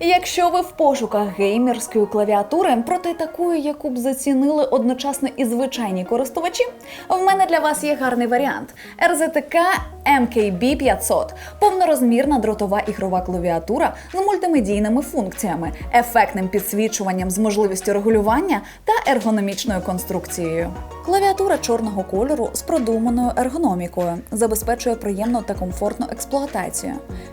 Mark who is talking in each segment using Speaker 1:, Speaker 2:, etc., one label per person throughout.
Speaker 1: Якщо ви в пошуках геймерської клавіатури, проте такої, яку б зацінили одночасно і звичайні користувачі, в мене для вас є гарний варіант: RZTK MKB 500 повнорозмірна дротова ігрова клавіатура з мультимедійними функціями, ефектним підсвічуванням з можливістю регулювання та ергономічною конструкцією. Клавіатура чорного кольору з продуманою ергономікою забезпечує приємну та комфортну експлуатацію.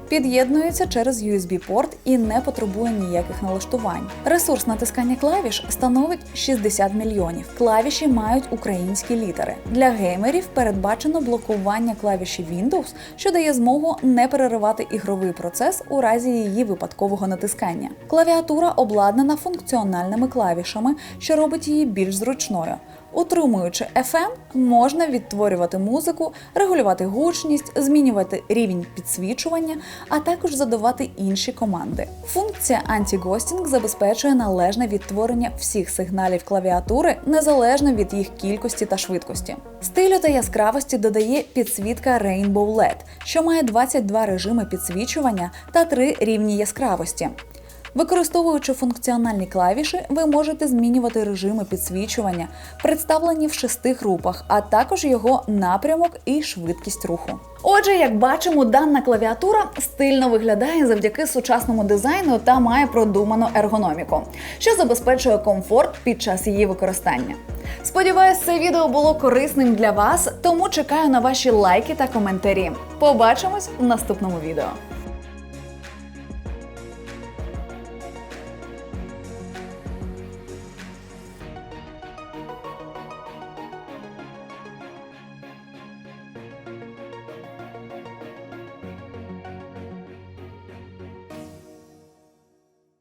Speaker 1: Під'єднується через USB-порт і не потребує ніяких налаштувань. Ресурс натискання клавіш становить 60 мільйонів. Клавіші мають українські літери. Для геймерів передбачено блокування клавіші Windows, що дає змогу не переривати ігровий процес у разі її випадкового натискання. Клавіатура обладнана функціональними клавішами, що робить її більш зручною. Утримуючи FM, можна відтворювати музику, регулювати гучність, змінювати рівень підсвічування, а також задавати інші команди. Функція Anti-Ghosting забезпечує належне відтворення всіх сигналів клавіатури незалежно від їх кількості та швидкості. Стилю та яскравості додає підсвітка Rainbow LED, що має 22 режими підсвічування та 3 рівні яскравості. Використовуючи функціональні клавіші, ви можете змінювати режими підсвічування, представлені в шести групах, а також його напрямок і швидкість руху. Отже, як бачимо, дана клавіатура стильно виглядає завдяки сучасному дизайну та має продуману ергономіку, що забезпечує комфорт під час її використання. Сподіваюсь, це відео було корисним для вас, тому чекаю на ваші лайки та коментарі. Побачимось в наступному відео.